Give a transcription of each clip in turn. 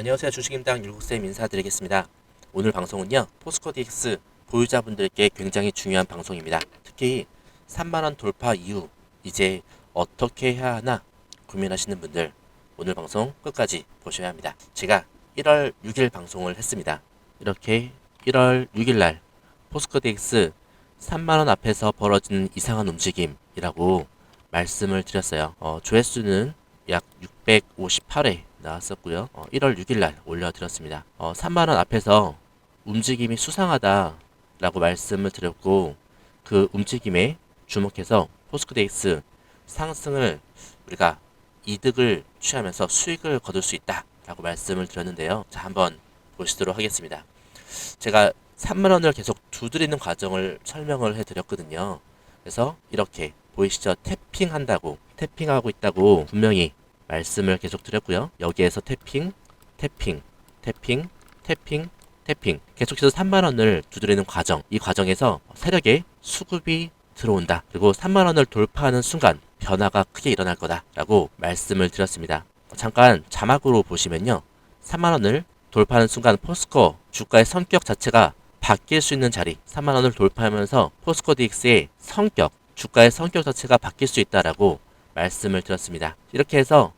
안녕하세요. 주식임당 율국쌤 인사드리겠습니다. 오늘 방송은요. 포스코 DX 보유자분들께 굉장히 중요한 방송입니다. 특히 3만원 돌파 이후 이제 어떻게 해야 하나 고민하시는 분들 오늘 방송 끝까지 보셔야 합니다. 제가 1월 6일 방송을 했습니다. 이렇게 1월 6일 날 포스코 DX 3만원 앞에서 벌어지는 이상한 움직임이라고 말씀을 드렸어요. 어, 조회수는 약 658회 나왔었고요. 어, 1월 6일 날 올려드렸습니다. 어, 3만원 앞에서 움직임이 수상하다라고 말씀을 드렸고 그 움직임에 주목해서 포스코데이스 상승을 우리가 이득을 취하면서 수익을 거둘 수 있다라고 말씀을 드렸는데요. 자, 한번 보시도록 하겠습니다. 제가 3만 원을 계속 두드리는 과정을 설명을 해드렸거든요. 그래서 이렇게 보이시죠? 태핑한다고 태핑하고 있다고 분명히 말씀을 계속 드렸고요. 여기에서 태핑, 태핑, 태핑, 태핑, 태핑 계속해서 3만 원을 두드리는 과정. 이 과정에서 세력의 수급이 들어온다. 그리고 3만 원을 돌파하는 순간 변화가 크게 일어날 거다 라고 말씀을 드렸습니다. 잠깐 자막으로 보시면요. 3만 원을 돌파하는 순간 포스코 주가의 성격 자체가 바뀔 수 있는 자리 3만 원을 돌파하면서 포스코 DX의 성격 주가의 성격 자체가 바뀔 수 있다라고 말씀을 드렸습니다. 이렇게 해서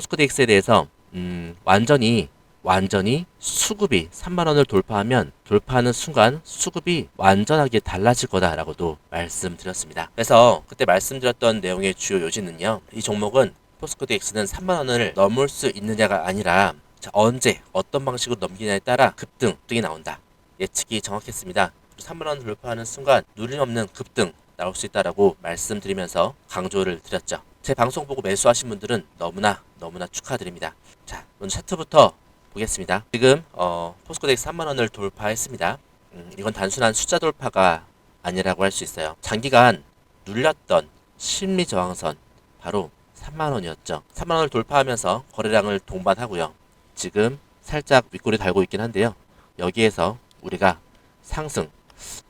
포스코 DX에 대해서 음, 완전히 완전히 수급이 3만 원을 돌파하면 돌파하는 순간 수급이 완전하게 달라질 거다라고도 말씀드렸습니다. 그래서 그때 말씀드렸던 내용의 주요 요지는요. 이 종목은 포스코 DX는 3만 원을 넘을 수 있느냐가 아니라 자, 언제 어떤 방식으로 넘기냐에 따라 급등, 등이 나온다. 예측이 정확했습니다. 3만 원 돌파하는 순간 누림 없는 급등 나올 수 있다라고 말씀드리면서 강조를 드렸죠. 제 방송 보고 매수하신 분들은 너무나 너무나 축하드립니다. 자, 오늘 차트부터 보겠습니다. 지금 어, 포스코덱스 3만 원을 돌파했습니다. 음, 이건 단순한 숫자 돌파가 아니라고 할 수 있어요. 장기간 눌렸던 심리 저항선 바로 3만 원이었죠. 3만 원을 돌파하면서 거래량을 동반하고요. 지금 살짝 윗골이 달고 있긴 한데요. 여기에서 우리가 상승,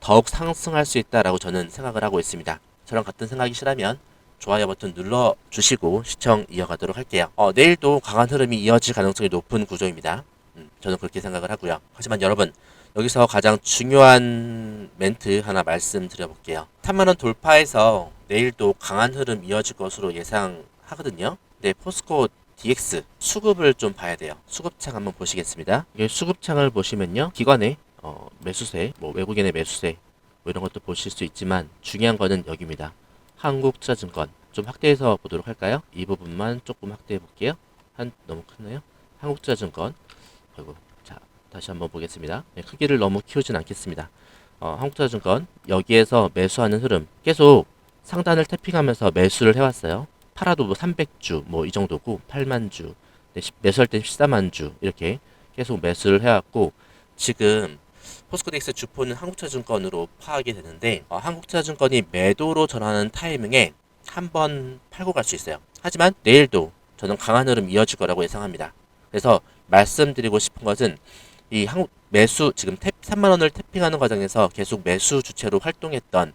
더욱 상승할 수 있다라고 저는 생각을 하고 있습니다. 저랑 같은 생각이시라면 좋아요 버튼 눌러주시고 시청 이어가도록 할게요. 어, 내일도 강한 흐름이 이어질 가능성이 높은 구조입니다. 음, 저는 그렇게 생각을 하고요. 하지만 여러분 여기서 가장 중요한 멘트 하나 말씀드려볼게요. 3만원 돌파해서 내일도 강한 흐름 이어질 것으로 예상하거든요. 네, 포스코 DX 수급을 좀 봐야 돼요. 수급창 한번 보시겠습니다. 이 수급창을 보시면요. 기관의 어, 매수세, 뭐 외국인의 매수세 뭐 이런 것도 보실 수 있지만 중요한 거는 여기입니다. 한국투자증권 좀 확대해서 보도록 할까요? 이 부분만 조금 확대해 볼게요. 한 너무 크나요? 한국투자증권 아이고 자 다시 한번 보겠습니다. 네, 크기를 너무 키우진 않겠습니다. 어, 한국투자증권 여기에서 매수하는 흐름 계속 상단을 태핑하면서 매수를 해왔어요. 팔아도 뭐 300주 뭐 이 정도고 8만 주 네, 시- 매수할 때 14만 주 이렇게 계속 매수를 해왔고 지금 포스코덱스 주포는 한국투자증권으로 파악이 되는데 어, 한국투자증권이 매도로 전하는 타이밍에 한 번 팔고 갈 수 있어요. 하지만 내일도 저는 강한 흐름 이어질 거라고 예상합니다. 그래서 말씀드리고 싶은 것은 이 한국 매수 지금 탭 3만 원을 태핑하는 과정에서 계속 매수 주체로 활동했던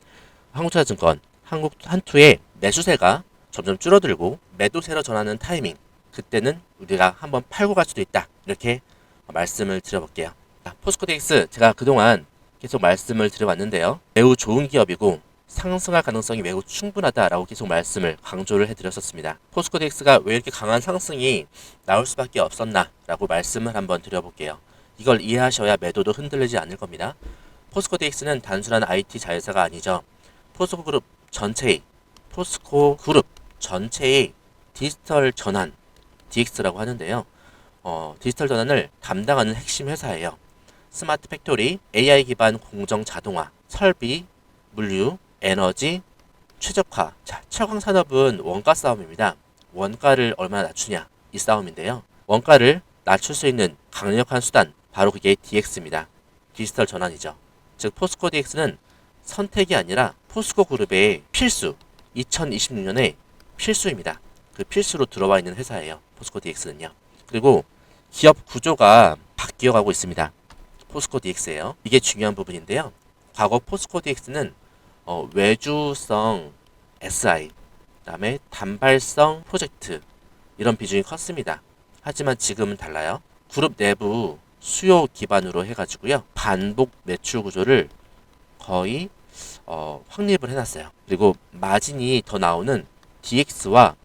한국투자증권 한국 한투의 매수세가 점점 줄어들고 매도세로 전하는 타이밍 그때는 우리가 한번 팔고 갈 수도 있다 이렇게 말씀을 드려볼게요. 자, 포스코덱스 제가 그동안 계속 말씀을 드려왔는데요. 매우 좋은 기업이고 상승할 가능성이 매우 충분하다라고 계속 말씀을 강조를 해드렸었습니다. 포스코덱스가 왜 이렇게 강한 상승이 나올 수밖에 없었나라고 말씀을 한번 드려볼게요. 이걸 이해하셔야 매도도 흔들리지 않을 겁니다. 포스코덱스는 단순한 IT 자회사가 아니죠. 포스코 그룹 전체의 포스코 그룹 전체의 디지털 전환 DX라고 하는데요. 어, 디지털 전환을 담당하는 핵심 회사예요. 스마트 팩토리, AI 기반 공정 자동화, 설비, 물류, 에너지, 최적화. 자, 철강 산업은 원가 싸움입니다. 원가를 얼마나 낮추냐 이 싸움인데요. 원가를 낮출 수 있는 강력한 수단 바로 그게 DX입니다. 디지털 전환이죠. 즉 포스코 DX는 선택이 아니라 포스코 그룹의 필수 2026년에 필수입니다. 그 필수로 들어와 있는 회사예요. 포스코 DX는요. 그리고 기업 구조가 바뀌어가고 있습니다. 포스코 DX예요. 이게 중요한 부분인데요. 과거 포스코 DX는 어, 외주성 SI, 그다음에 단발성 프로젝트 이런 비중이 컸습니다. 하지만 지금은 달라요. 그룹 내부 수요 기반으로 해가지고요. 반복 매출 구조를 거의 어, 확립을 해놨어요. 그리고 마진이 더 나오는 DX와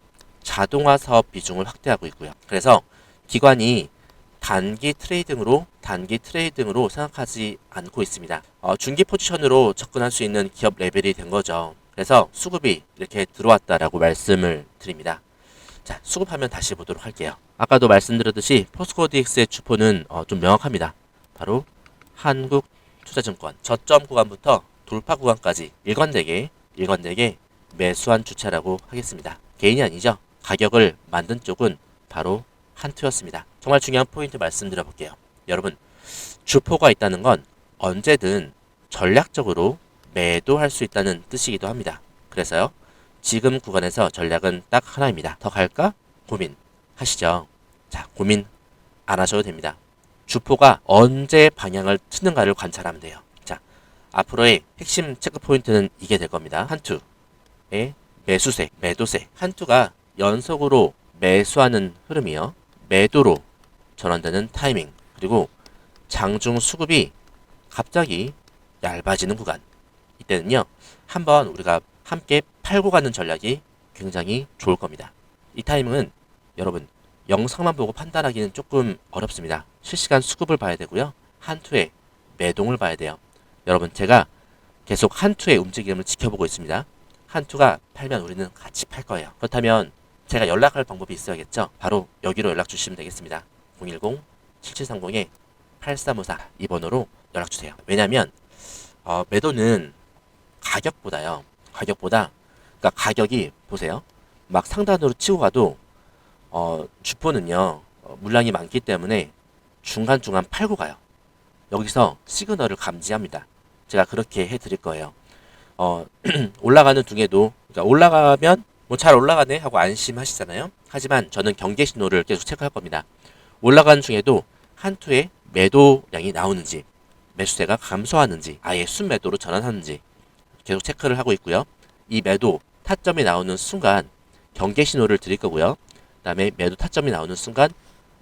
자동화 사업 비중을 확대하고 있고요. 그래서 기관이 단기 트레이딩으로 단기 트레이딩으로 생각하지 않고 있습니다. 어, 중기 포지션으로 접근할 수 있는 기업 레벨이 된 거죠. 그래서 수급이 이렇게 들어왔다라고 말씀을 드립니다. 자, 수급하면 다시 보도록 할게요. 아까도 말씀드렸듯이 포스코 DX의 주포는 어, 좀 명확합니다. 바로 한국 투자증권 저점 구간부터 돌파 구간까지 일관되게 일관되게 매수한 주체라고 하겠습니다. 개인이 아니죠. 가격을 만든 쪽은 바로 한투였습니다. 정말 중요한 포인트 말씀드려 볼게요. 여러분, 주포가 있다는 건 언제든 전략적으로 매도할 수 있다는 뜻이기도 합니다. 그래서요, 지금 구간에서 전략은 딱 하나입니다. 더 갈까? 고민 하시죠. 자, 고민 안 하셔도 됩니다. 주포가 언제 방향을 트는가를 관찰하면 돼요. 자, 앞으로의 핵심 체크 포인트는 이게 될 겁니다. 한투의 매수세, 매도세. 한투가 연속으로 매수하는 흐름이요. 매도로 전환되는 타이밍. 그리고 장중 수급이 갑자기 얇아지는 구간. 이때는요. 한번 우리가 함께 팔고 가는 전략이 굉장히 좋을 겁니다. 이 타이밍은 여러분 영상만 보고 판단하기는 조금 어렵습니다. 실시간 수급을 봐야 되고요. 한투의 매동을 봐야 돼요. 여러분 제가 계속 한투의 움직임을 지켜보고 있습니다. 한투가 팔면 우리는 같이 팔 거예요. 그렇다면 제가 연락할 방법이 있어야겠죠. 바로 여기로 연락 주시면 되겠습니다. 010-7730-8354 이 번호로 연락 주세요. 왜냐하면 어, 매도는 가격보다요. 가격보다 그러니까 가격이 보세요. 막 상단으로 치고 가도 어, 주포는요 어, 물량이 많기 때문에 중간중간 팔고 가요. 여기서 시그널을 감지합니다. 제가 그렇게 해드릴 거예요. 어, 올라가는 중에도 그러니까 올라가면 뭐 잘 올라가네 하고 안심하시잖아요. 하지만 저는 경계 신호를 계속 체크할 겁니다. 올라가는 중에도 한투의 매도량이 나오는지 매수세가 감소하는지 아예 순매도로 전환하는지 계속 체크를 하고 있고요. 이 매도 타점이 나오는 순간 경계 신호를 드릴 거고요. 그다음에 매도 타점이 나오는 순간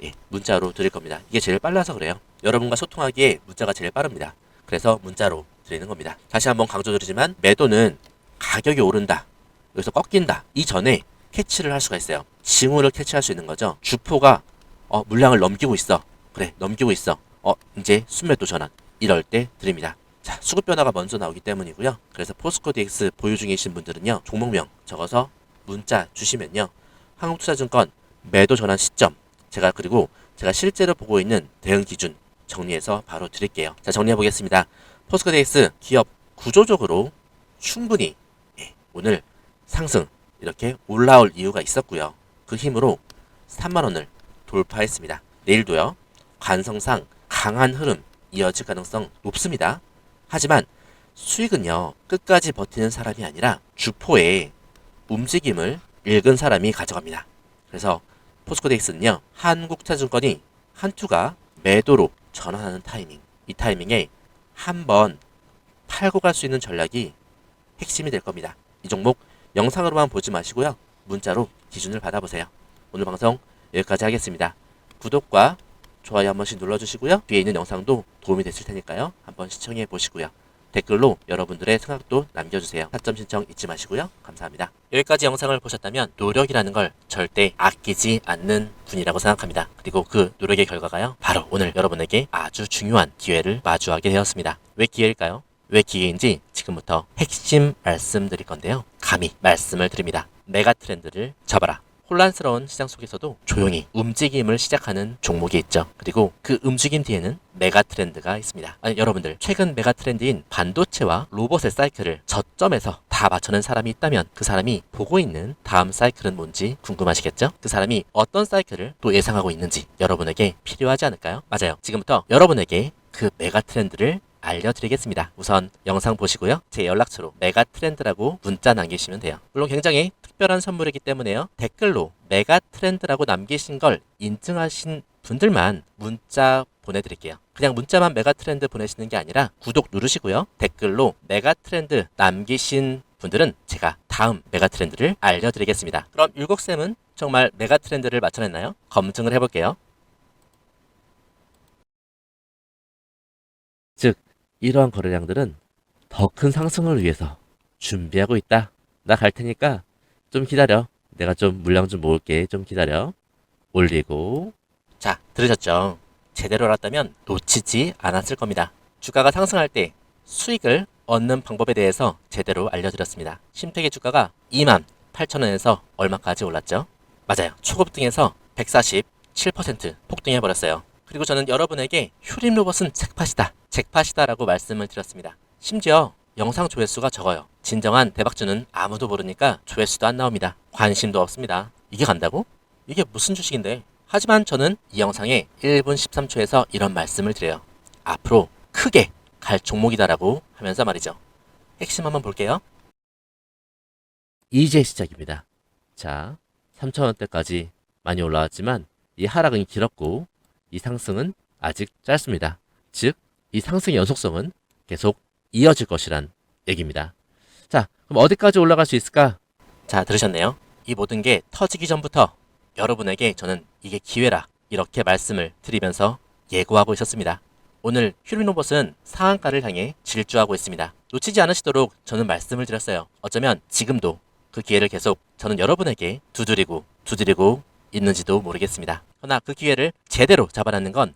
예, 문자로 드릴 겁니다. 이게 제일 빨라서 그래요. 여러분과 소통하기에 문자가 제일 빠릅니다. 그래서 문자로 드리는 겁니다. 다시 한번 강조드리지만 매도는 가격이 오른다. 여기서 꺾인다. 이전에 캐치를 할 수가 있어요. 징후를 캐치할 수 있는 거죠. 주포가 어, 물량을 넘기고 있어. 그래, 넘기고 있어. 어, 이제 순매도 전환. 이럴 때 드립니다. 자, 수급 변화가 먼저 나오기 때문이고요. 그래서 포스코 DX 보유 중이신 분들은요. 종목명 적어서 문자 주시면요. 한국투자증권 매도 전환 시점 제가 그리고 제가 실제로 보고 있는 대응 기준 정리해서 바로 드릴게요. 자, 정리해 보겠습니다. 포스코 DX 기업 구조적으로 충분히 예, 오늘 상승 이렇게 올라올 이유가 있었고요. 그 힘으로 3만 원을 돌파했습니다. 내일도요. 관성상 강한 흐름 이어질 가능성 높습니다. 하지만 수익은요. 끝까지 버티는 사람이 아니라 주포의 움직임을 읽은 사람이 가져갑니다. 그래서 포스코덱스는요. 한국차증권이 한투가 매도로 전환하는 타이밍. 이 타이밍에 한번 팔고 갈 수 있는 전략이 핵심이 될 겁니다. 이 종목 영상으로만 보지 마시고요. 문자로 기준을 받아보세요. 오늘 방송 여기까지 하겠습니다. 구독과 좋아요 한 번씩 눌러주시고요. 뒤에 있는 영상도 도움이 됐을 테니까요. 한번 시청해 보시고요. 댓글로 여러분들의 생각도 남겨주세요. 타점 신청 잊지 마시고요. 감사합니다. 여기까지 영상을 보셨다면 노력이라는 걸 절대 아끼지 않는 분이라고 생각합니다. 그리고 그 노력의 결과가요. 바로 오늘 여러분에게 아주 중요한 기회를 마주하게 되었습니다. 왜 기회일까요? 왜 기회인지 지금부터 핵심 말씀드릴 건데요. 감히 말씀을 드립니다. 메가 트렌드를 잡아라. 혼란스러운 시장 속에서도 조용히 움직임을 시작하는 종목이 있죠. 그리고 그 움직임 뒤에는 메가 트렌드가 있습니다. 아니, 여러분들 최근 메가 트렌드인 반도체와 로봇의 사이클을 저점에서 다 맞춰낸 사람이 있다면 그 사람이 보고 있는 다음 사이클은 뭔지 궁금하시겠죠? 그 사람이 어떤 사이클을 또 예상하고 있는지 여러분에게 필요하지 않을까요? 맞아요. 지금부터 여러분에게 그 메가 트렌드를 알려드리겠습니다. 우선 영상 보시고요. 제 연락처로 메가 트렌드라고 문자 남기시면 돼요. 물론 굉장히 특별한 선물이기 때문에요. 댓글로 메가 트렌드라고 남기신 걸 인증하신 분들만 문자 보내드릴게요. 그냥 문자만 메가 트렌드 보내시는 게 아니라 구독 누르시고요. 댓글로 메가 트렌드 남기신 분들은 제가 다음 메가 트렌드를 알려드리겠습니다. 그럼 율곡쌤은 정말 메가 트렌드를 맞춰냈나요? 검증을 해볼게요. 즉, 이러한 거래량들은 더 큰 상승을 위해서 준비하고 있다. 나 갈 테니까 좀 기다려. 내가 좀 물량 좀 모을게. 좀 기다려. 올리고. 자, 들으셨죠? 제대로 알았다면 놓치지 않았을 겁니다. 주가가 상승할 때 수익을 얻는 방법에 대해서 제대로 알려드렸습니다. 심택의 주가가 2만 8천원에서 얼마까지 올랐죠? 맞아요. 초급등에서 147% 폭등해버렸어요. 그리고 저는 여러분에게 휴림 로봇은 잭팟이다. 잭팟이다 라고 말씀을 드렸습니다. 심지어 영상 조회수가 적어요. 진정한 대박주는 아무도 모르니까 조회수도 안 나옵니다. 관심도 없습니다. 이게 간다고? 이게 무슨 주식인데? 하지만 저는 이 영상에 1분 13초에서 이런 말씀을 드려요. 앞으로 크게 갈 종목이다라고 하면서 말이죠. 핵심 한번 볼게요. 이제 시작입니다. 자, 3,000원대까지 많이 올라왔지만 이 하락은 길었고 이 상승은 아직 짧습니다. 즉, 이 상승의 연속성은 계속 이어질 것이란 얘기입니다. 자, 그럼 어디까지 올라갈 수 있을까? 자, 들으셨네요. 이 모든 게 터지기 전부터 여러분에게 저는 이게 기회라 이렇게 말씀을 드리면서 예고하고 있었습니다. 오늘 휴리노봇은 상한가를 향해 질주하고 있습니다. 놓치지 않으시도록 저는 말씀을 드렸어요. 어쩌면 지금도 그 기회를 계속 저는 여러분에게 두드리고 두드리고 있는지도 모르겠습니다. 그러나 그 기회를 제대로 잡아내는 건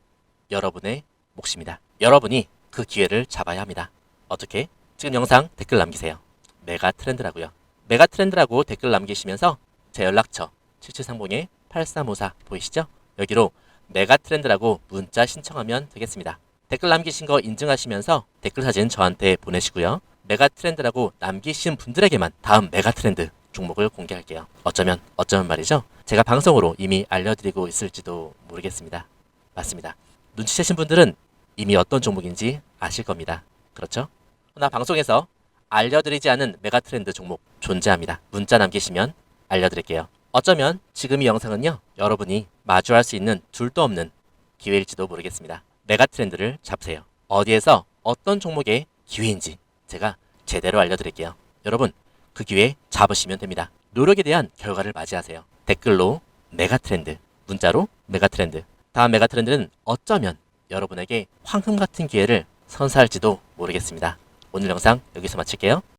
여러분의 몫입니다. 여러분이 그 기회를 잡아야 합니다. 어떻게? 지금 영상 댓글 남기세요. 메가 트렌드라고요. 메가 트렌드라고 댓글 남기시면서 제 연락처 7730에 8354 보이시죠? 여기로 메가 트렌드라고 문자 신청하면 되겠습니다. 댓글 남기신 거 인증하시면서 댓글 사진 저한테 보내시고요. 메가 트렌드라고 남기신 분들에게만 다음 메가 트렌드 종목을 공개할게요. 어쩌면 어쩌면 말이죠. 제가 방송으로 이미 알려드리고 있을지도 모르겠습니다. 맞습니다. 눈치채신 분들은 이미 어떤 종목인지 아실 겁니다. 그렇죠? 나 방송에서 알려드리지 않은 메가 트렌드 종목 존재합니다. 문자 남기시면 알려드릴게요. 어쩌면 지금 이 영상은요, 여러분이 마주할 수 있는 둘도 없는 기회일지도 모르겠습니다. 메가 트렌드를 잡으세요. 어디에서 어떤 종목의 기회인지 제가 제대로 알려드릴게요. 여러분, 그 기회 잡으시면 됩니다. 노력에 대한 결과를 맞이하세요. 댓글로 메가 트렌드, 문자로 메가 트렌드. 다음 메가 트렌드는 어쩌면 여러분에게 황금 같은 기회를 선사할지도 모르겠습니다. 오늘 영상 여기서 마칠게요.